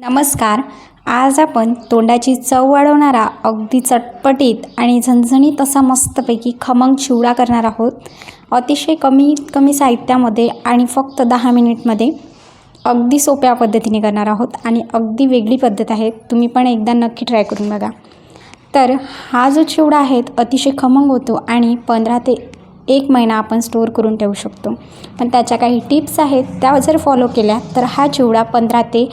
नमस्कार. आज आपण तोंडाची चव वाढवणारा अगदी चटपटीत आणि झणझणीत असा मस्तपैकी खमंग चिवडा करणार आहोत. अतिशय कमीत कमी साहित्यामध्ये आणि फक्त दहा मिनिटमध्ये अगदी सोप्या पद्धतीने करणार आहोत आणि अगदी वेगळी पद्धत आहे. तुम्ही पण एकदा नक्की ट्राय करून बघा. तर हा जो चिवडा आहे अतिशय खमंग होतो आणि पंधरा ते एक महिना आपण स्टोअर करून ठेवू शकतो. पण त्याच्या काही टिप्स आहेत त्या जर फॉलो केल्या तर हा चिवडा पंधरा ते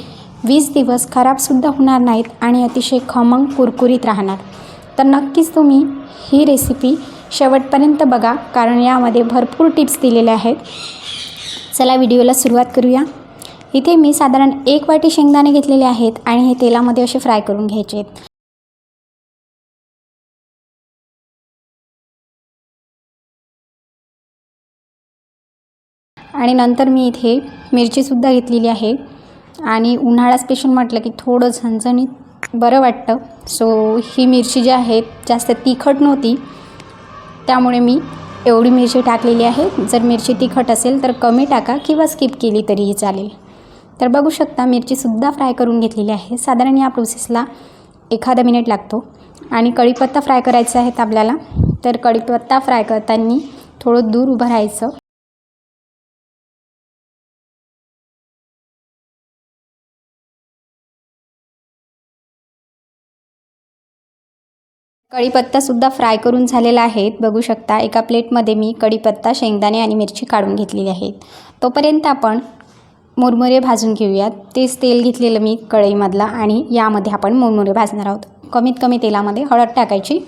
वीस दिवस खराबसुद्धा होणार नाहीत आणि अतिशय खमंग कुरकुरीत राहणार. तर नक्कीच तुम्ही ही रेसिपी शेवटपर्यंत बघा कारण यामध्ये भरपूर टिप्स दिलेल्या आहेत. चला व्हिडिओला सुरुवात करूया. इथे मी साधारण एक वाटी शेंगदाणे घेतलेले आहेत आणि हे तेलामध्ये असे फ्राय करून घ्यायचे आहेत. आणि नंतर मी इथे मिरचीसुद्धा घेतलेली आहे. आणि उन्हाळा स्पेशल म्हटलं की थोडं झणझणीत बरं वाटतं. सो ही मिरची जी आहे जास्त तिखट नव्हती. त्यामुळे मी एवढी मिरची टाकलेली आहे. जर मिरची तिखट असेल तर कमी टाका किंवा स्किप केली तरीही चालेल. तर बघू शकता मिरचीसुद्धा फ्राय करून घेतलेली आहे. साधारण या प्रोसेसला एखादा मिनिट लागतो. आणि कढीपत्ता फ्राय करायचा आहे आपल्याला तर कढीपत्ता फ्राय करताना थोडं दूर उभं राहायचं. कढीपत्तासुद्धा फ्राय करून झालेला आहे. बघू शकता एका प्लेटमध्ये मी कढीपत्ता शेंगदाणे आणि मिरची काढून घेतलेली आहेत. तोपर्यंत आपण मुरमुरे भाजून घेऊयात. तेच तेल घेतलेलं मी कढईमधला आणि यामध्ये आपण मुरमुरे भाजणार आहोत. कमीत कमी तेलामध्ये हळद टाकायची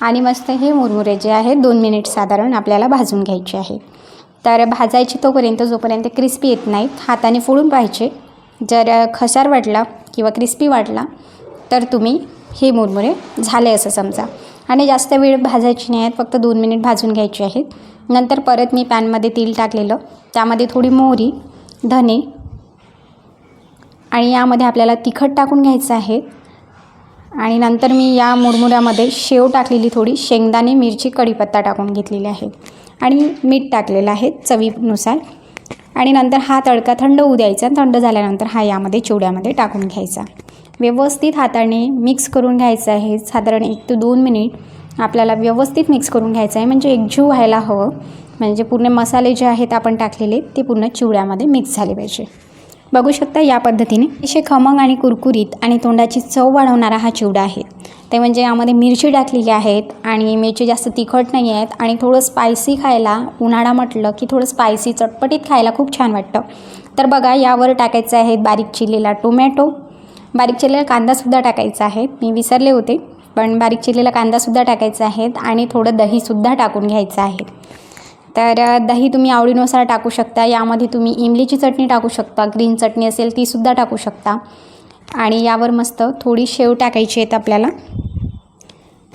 आणि मस्त हे मुरमुरे जे आहेत दोन मिनिट साधारण आपल्याला भाजून घ्यायचे आहे. तर भाजायची तोपर्यंत जोपर्यंत क्रिस्पी येत नाहीत हाताने फोडून पाहिजे. जर खसार वाटला किंवा क्रिस्पी वाटला तर तुम्ही हे मुरमुरे झाले असं समजा. आणि जास्त वेळ भाजायची नाही आहेत फक्त दोन मिनिट भाजून घ्यायची आहेत. नंतर परत मी पॅनमध्ये तेल टाकलेलं त्यामध्ये थोडी मोहरी धने आणि यामध्ये आपल्याला तिखट टाकून घ्यायचं आहे. आणि नंतर मी या मुरमुऱ्यामध्ये शेव टाकलेली थोडी शेंगदाणे मिरची कढीपत्ता टाकून घेतलेली आहे. आणि मीठ टाकलेलं आहे चवीनुसार. आणि नंतर हा तडका थंड होऊ द्यायचा. थंड झाल्यानंतर हा यामध्ये चिवड्यामध्ये टाकून घ्यायचा. व्यवस्थित हाताने मिक्स करून घ्यायचं आहे. साधारण एक ते दोन मिनिट आपल्याला व्यवस्थित मिक्स करून घ्यायचं आहे. म्हणजे एकजीव व्हायला हवं. म्हणजे पूर्ण मसाले जे आहेत आपण टाकलेले ते पूर्ण चिवड्यामध्ये मिक्स झाले पाहिजे. बघू शकता या पद्धतीने. अतिशय खमंग आणि कुरकुरीत आणि तोंडाची चव वाढवणारा हा चिवडा आहे. ते म्हणजे यामध्ये मिरची टाकलेली आहेत आणि मिरची जास्त तिखट नाही आहेत आणि थोडं स्पायसी खायला उन्हाळा म्हटलं की थोडं स्पायसी चटपटीत खायला खूप छान वाटतं. तर बघा यावर टाकायचं आहे बारीक चिरलेला टोमॅटो बारीक चिरलेला कांदासुद्धा टाकायचा आहे. मी विसरले होते पण बारीक चिरलेला कांदासुद्धा टाकायचा आहे आणि थोडं दहीसुद्धा टाकून घ्यायचं आहे. तर दही तुम्ही आवडीनुसार टाकू शकता. यामध्ये तुम्ही इमलीची चटणी टाकू शकता. ग्रीन चटणी असेल तीसुद्धा टाकू शकता. आणि यावर मस्त थोडी शेव टाकायची आहेत आपल्याला.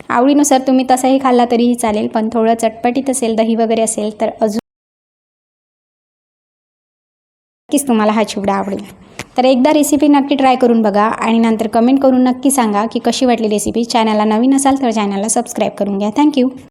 आवडीनुसार तुम्ही तसाही खाल्ला तरीही चालेल पण थोडं चटपटीत असेल दही वगैरे असेल तर अजून नक्कीच तुम्हाला हा चिवडा आवडेल. तर एकदा रेसिपी नक्की ट्राय करून बघा आणि नंतर कमेंट करून नक्की सांगा की कशी वाटली रेसिपी चॅनलला नवीन असाल तर चॅनलला सबस्क्राईब करून घ्या. थँक्यू